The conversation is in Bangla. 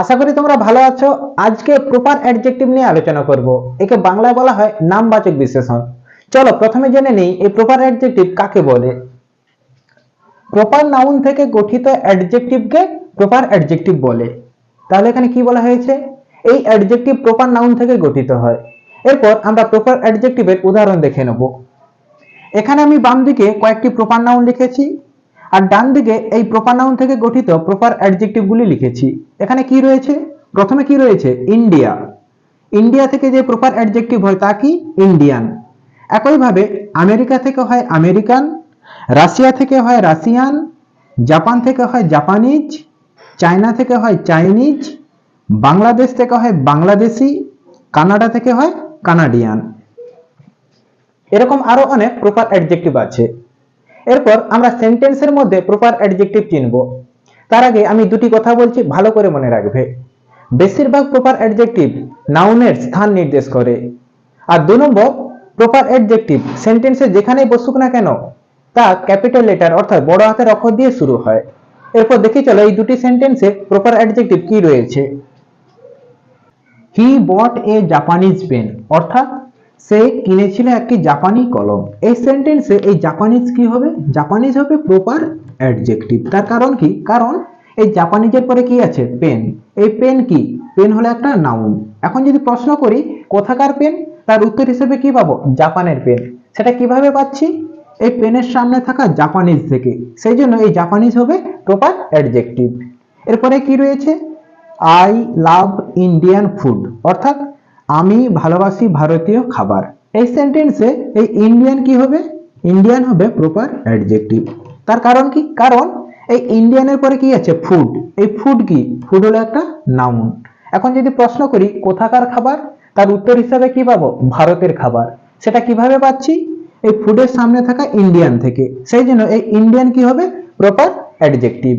আশা করি তোমরা ভালো আছো। আজকে প্রপার অ্যাডজেক্টিভ নিয়ে আলোচনা করব। একে বাংলায় বলা হয় নামবাচক বিশেষণ চলো প্রথমে জেনে নেই, এই প্রপার অ্যাডজেক্টিভ কাকে বলে? প্রপার নাউন থেকে গঠিত অ্যাডজেক্টিভকে প্রপার অ্যাডজেক্টিভ বলে। তাহলে এখানে কি বলা হয়েছে? এই অ্যাডজেক্টিভ প্রপার নাউন থেকে গঠিত হয়। এরপর আমরা প্রপার অ্যাডজেক্টিভের উদাহরণ দেখে নেব। এখানে আমি বাম দিকে কয়েকটি প্রপার নাউন লিখেছি। আর ডান দিকে এই প্রপার নাউন থেকে গঠিত প্রপার অ্যাডজেক্টিভগুলি লিখেছি। এখানে কি রয়েছে? প্রথমে কি রয়েছে? ইন্ডিয়া ইন্ডিয়া থেকে যে প্রপার অ্যাডজেক্টিভ হয় তা কি? ইন্ডিয়ান একইভাবে আমেরিকা থেকে হয় আমেরিকান, রাশিয়া থেকে হয় রাশিয়ান, জাপান থেকে হয় জাপানিজ, চায়না থেকে হয় চাইনিজ বাংলাদেশ থেকে হয় বাংলাদেশি, কানাডা থেকে হয় কানাডিয়ান। এরকম আরও অনেক প্রপার অ্যাডজেক্টিভ আছে। এরপর আমরা সেন্টেন্সের মধ্যে প্রপার অ্যাডজেক্টিভ চিনব। তার আগে আমি দুটি কথা বলছি, ভালো করে মনে রাখবে। বেশিরভাগ প্রপার অ্যাডজেক্টিভ নাউনের স্থান নির্দেশ করে। আর দু নম্বর প্রপার অ্যাডজেক্টিভ সেন্টেন্সে যেখানেই বসুক না কেন, তা ক্যাপিটাল লেটার অর্থাৎ বড় হাতের অক্ষর দিয়ে শুরু হয়। এরপর দেখি চলো এই দুটি সেন্টেন্সে প্রপার অ্যাডজেক্টিভ কি রয়েছে? হি বট এ জাপানিজ পেন অর্থাৎ সে কিনেছিল একটি জাপানি কলম। এই সেন্টেন্সে এই জাপানিজ কি হবে? জাপানিজ হবে প্রপার অ্যাডজেক্টিভ তার কারণ কি? কারণ এই জাপানিজের পরে কি আছে? পেন এই পেন কি? পেন হলো একটা নাউন এখন যদি প্রশ্ন করি, কোথাকার পেন তার উত্তর হিসেবে কি পাবো? জাপানের পেন সেটা কীভাবে পাচ্ছি? এই পেনের সামনে থাকা জাপানিজ থেকে। সেই জন্য এই জাপানিজ হবে প্রপার অ্যাডজেক্টিভ এরপরে কি রয়েছে? আই লাভ ইন্ডিয়ান ফুড অর্থাৎ আমি ভালোবাসি ভারতীয় খাবার। এই সেন্টেন্সে এই ইন্ডিয়ান কি হবে? ইন্ডিয়ান হবে প্রপার অ্যাডজেক্টিভ তার কারণ কি? কারণ এই ইন্ডিয়ানের পরে কি আছে? ফুড এই ফুড কি? ফুড হলো একটা নাউন এখন যদি প্রশ্ন করি, কোথাকার খাবার? তার উত্তর হিসাবে কি পাবো? ভারতের খাবার। সেটা কীভাবে পাচ্ছি? এই ফুডের সামনে থাকা ইন্ডিয়ান থেকে। সেই জন্য এই ইন্ডিয়ান কি হবে? Proper adjective